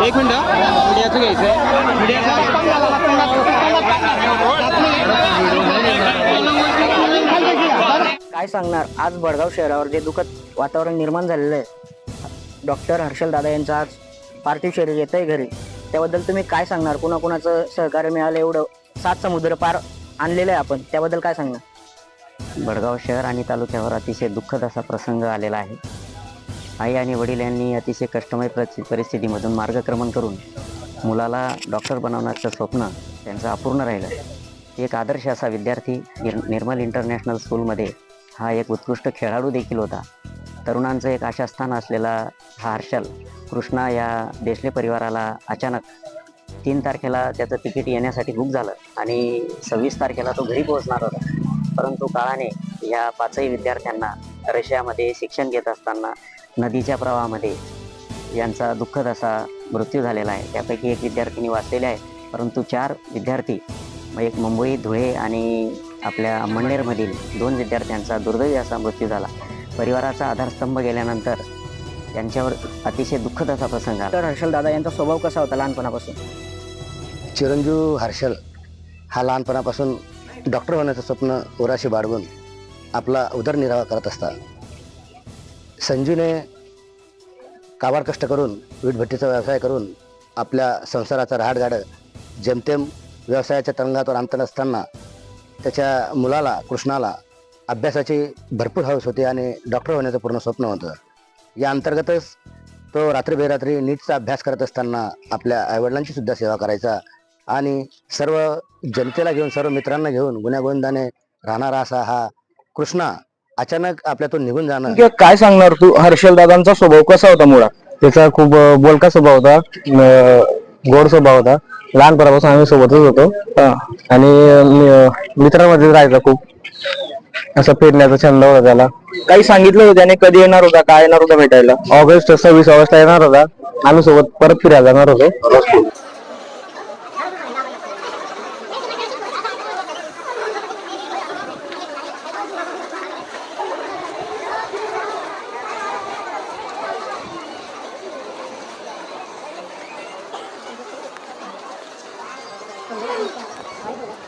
एक मिनिट मीडियाचं घ्यायचं काय सांगणार? आज बडगाव शहरावर जे दुखत वातावरण निर्माण झालेलं आहे डॉक्टर हर्षल दादा यांचं आज पार्थिव शरीर येत आहे घरी. त्याबद्दल तुम्ही काय सांगणार? कुणाकुणाचं सहकार्य मिळालं? एवढं सात समुद्र पार आणलेलं आहे आपण. त्याबद्दल काय सांगणार? बडगाव शहर आणि तालुक्यावर अतिशय दुःखद असा प्रसंग आलेला आहे. आई आणि वडील यांनी अतिशय कष्टमय परिस्थिती परिस्थितीमधून मार्गक्रमण करून मुलाला डॉक्टर बनवण्याचं स्वप्न त्यांचं अपूर्ण राहिलं. एक आदर्श असा विद्यार्थी निर निर्मल इंटरनॅशनल स्कूलमध्ये हा एक उत्कृष्ट खेळाडू देखील होता. तरुणांचं एक आशास्थान असलेला हा हर्षल कृष्णा या देशले परिवाराला अचानक तीन तारखेला त्याचं तिकीट येण्यासाठी बुक झालं आणि सव्वीस तारखेला तो घरी पोहोचणार होता. परंतु काळाने या पाचही विद्यार्थ्यांना रशियामध्ये शिक्षण घेत असताना नदीच्या प्रवाहामध्ये यांचा दुःखद असा मृत्यू झालेला आहे. त्यापैकी एक विद्यार्थिनी वाचलेली आहे परंतु चार विद्यार्थी एक मुंबई धुळे आणि आपल्या मंडेरमधील दोन विद्यार्थ्यांचा दुर्दैवी असा मृत्यू झाला. परिवाराचा आधारस्तंभ गेल्यानंतर त्यांच्यावर अतिशय दुःखद असा प्रसंग आला. तर हर्षल दादा यांचा स्वभाव कसा होता लहानपणापासून? चिरंजीव हर्षल हा लहानपणापासून डॉक्टर होण्याचं स्वप्न उराशी बाळगून आपला उदरनिर्वाह करत असता. संजूने काबाड कष्ट करून वीटभट्टीचा व्यवसाय करून आपल्या संसाराचा राहाडगाडं जेमतेम व्यवसायाच्या तरंगावर आणत असताना त्याच्या मुलाला कृष्णाला अभ्यासाची भरपूर हौस होती आणि डॉक्टर होण्याचं पूर्ण स्वप्न होतं. या अंतर्गतच तो रात्री बेरात्री नीटचा अभ्यास करत असताना आपल्या आईवडिलांची सुद्धा सेवा करायचा आणि सर्व जनतेला घेऊन सर्व मित्रांना घेऊन गुण्यागोविंदाने राहणारा असा हा कृष्णा अचानक आपल्यातून निघून जाणं नेमकं काय सांगणार तू? हर्षल दादांचा स्वभाव कसा होता मुळात? त्याचा खूप बोलका स्वभाव होता अं, गोड स्वभाव होता. लहानपणापासून आम्ही सोबतच होतो. आणि अं, मित्रांमध्ये राहायचा खूप. असा फिरण्याचा छंद होता त्याला. काही सांगितलं होतं त्याने? कधी येणार होता? काय येणार होता भेटायला? ऑगस्ट सव्वीस ऑगस्टला येणार होता. आम्ही सोबत परत फिरायला जाणार होतो. 大丈夫ですか?